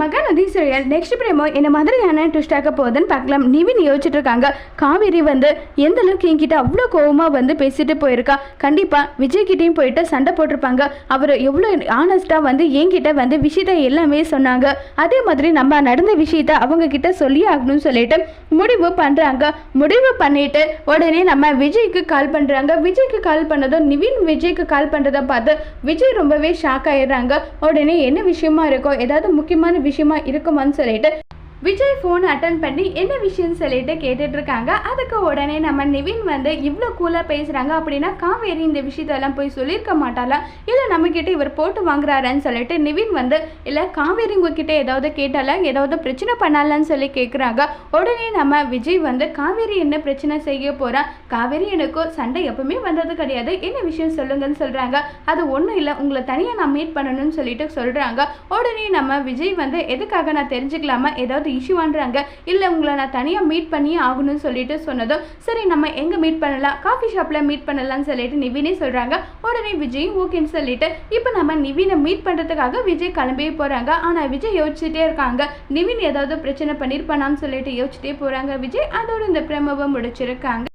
Mahanadi serial next பிரேமோ என்ன மாதிரியான ட்விஸ்டாக போகுதுன்னு பார்க்கலாம். நிவின் யோசிச்சுட்டு இருக்காங்க. காவேரி வந்து எந்த அளவுக்கு என்கிட்ட அவ்வளோ கோவமாக வந்து பேசிட்டு போயிருக்கா? கண்டிப்பாக விஜய்கிட்டையும் போயிட்டு சண்டை போட்டிருப்பாங்க. அவர் எவ்வளோ ஆனஸ்ட்டாக வந்து என்கிட்ட வந்து விஷயத்த எல்லாமே சொன்னாங்க. அதே மாதிரி நம்ம நடந்த விஷயத்த அவங்க கிட்ட சொல்லி ஆகணும்னு சொல்லிட்டு முடிவு பண்ணுறாங்க முடிவு பண்ணிட்டு உடனே நம்ம விஜய்க்கு கால் பண்ணுறாங்க விஜய்க்கு கால் பண்ணதும் நிவின் விஜய்க்கு கால் பண்ணுறதை பார்த்து விஜய் ரொம்பவே ஷாக் ஆயிடுறாங்க. உடனே என்ன விஷயமா இருக்கோ ஏதாவது முக்கியமான விஷயமா இருக்குமான்னு சொல்லிட்டு விஜய் ஃபோன் அட்டன் பண்ணி என்ன விஷயம்னு சொல்லிட்டு கேட்டுட்டு இருக்காங்க அதுக்கு உடனே நம்ம நிவின் வந்து இவ்வளோ கூலாக பேசுகிறாங்க அப்படின்னா காவேரி இந்த விஷயத்தெல்லாம் போய் சொல்லியிருக்க மாட்டாளா? இல்லை நம்மக்கிட்ட இவர் போட்டு வாங்குறாருன்னு சொல்லிட்டு நிவின் வந்து இல்லை காவேரி உங்ககிட்ட ஏதாவது கேட்டாலா ஏதாவது பிரச்சனை பண்ணலான்னு சொல்லி கேட்குறாங்க உடனே நம்ம விஜய் வந்து காவேரி என்ன பிரச்சனை செய்ய போகிறா காவேரி எனக்கும் சண்டை எப்பவுமே வந்தது கிடையாது. என்ன விஷயம் சொல்லுங்கன்னு சொல்கிறாங்க அது ஒன்றும் இல்லை. உங்களை தனியாக நான் மீட் பண்ணணும்னு சொல்லிட்டு சொல்கிறாங்க உடனே நம்ம விஜய் வந்து எதுக்காக நான் தெரிஞ்சுக்கலாமா? ஏதாவது இஷ்யூவான்றாங்க இல்லை உங்களை நான் தனியாக மீட் பண்ணியே ஆகணும்னு சொல்லிட்டு சொன்னதும் சரி நம்ம எங்கே மீட் பண்ணலாம்? காஃபி ஷாப்பில் மீட் பண்ணலாம்னு சொல்லிட்டு நிவினே சொல்கிறாங்க உடனே விஜய் ஓகேன்னு சொல்லிட்டு இப்போ நம்ம நிவினை மீட் பண்ணுறதுக்காக விஜய் கிளம்பியே போகிறாங்க ஆனால் விஜய் யோசிச்சுட்டே இருக்காங்க. நிவின் ஏதாவது பிரச்சனை பண்ணியிருப்பானான்னு சொல்லிட்டு யோசிச்சுட்டே போகிறாங்க விஜய். அதோட இந்த பிரமவை முடிச்சிருக்காங்க.